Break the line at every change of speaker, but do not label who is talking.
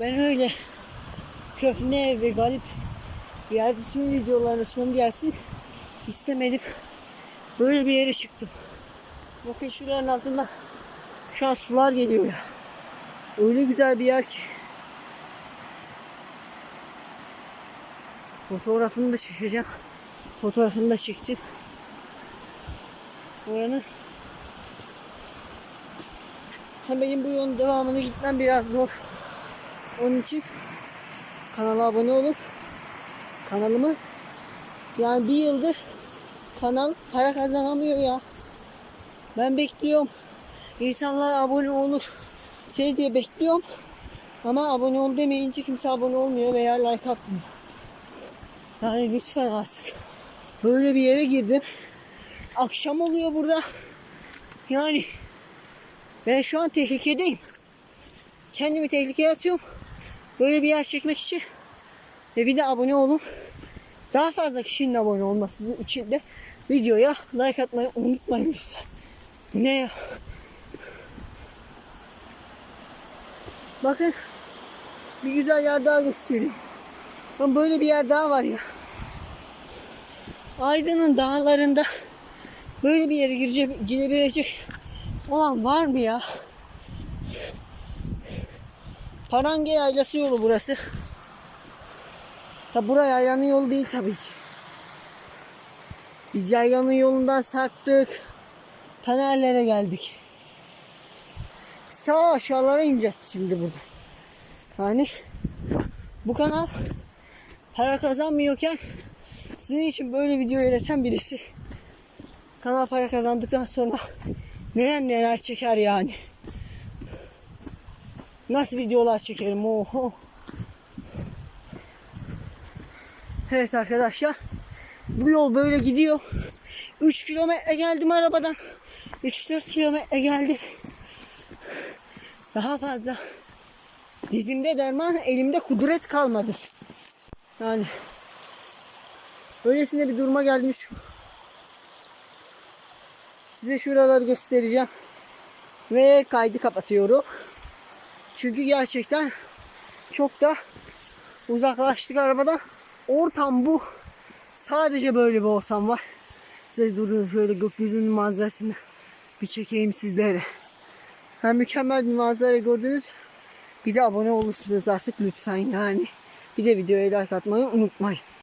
Ben öyle köhne ve garip yerde tüm videolarına son gelsin istemedim. Böyle bir yere çıktım. Bakın şuranın altında şu an sular geliyor ya. Öyle güzel bir yer ki. Fotoğrafını da çekeceğim. Fotoğrafını da çektim. Oranın hem benim bu yolun devamını gitmem biraz zor. Onun için kanala abone olup kanalımı yani bir yıldır kanal para kazanamıyor ya. Ben bekliyorum. İnsanlar abone olur. Şey diye bekliyorum. Ama abone ol demeyince kimse abone olmuyor veya like atmıyor. Yani lütfen artık. Böyle bir yere girdim. Akşam oluyor burada. Yani ben şu an tehlikedeyim. Kendimi tehlikeye atıyorum. Böyle bir yer çekmek için. Ve bir de abone olun. Daha fazla kişinin abone olması için de videoya like atmayı unutmayın lütfen. Ne ya? Bakın bir güzel yer daha göstereyim. Ama böyle bir yer daha var ya. Aydın'ın dağlarında böyle bir yere girecek, girebilecek olan var mı ya? Parange yaylası yolu burası. Tabi buraya yaylanın yolu değil tabii ki. Biz yaylanın yolundan sarktık. Tanerlere geldik. Biz ta aşağılara ineceğiz şimdi burada. Yani bu kanal para kazanmıyorken sizin için böyle video üreten birisi kanal para kazandıktan sonra neler neler çeker yani. Nasıl videolar çekerim oho. Evet arkadaşlar. Bu yol böyle gidiyor. 3 kilometre geldim arabadan. 3-4 kilometre geldi. Daha fazla. Dizimde derman, elimde kudret kalmadı. Yani öylesine bir duruma geldim şu. Size şuraları göstereceğim. Ve kaydı kapatıyorum. Çünkü gerçekten çok da uzaklaştık arabadan. Ortam bu. Sadece böyle bir ortam var. Size durun şöyle gökyüzünün manzarasını bir çekeyim sizlere. Hem mükemmel bir manzara gördünüz. Bir de abone olursunuz artık lütfen yani. Bir de videoya like atmayı unutmayın.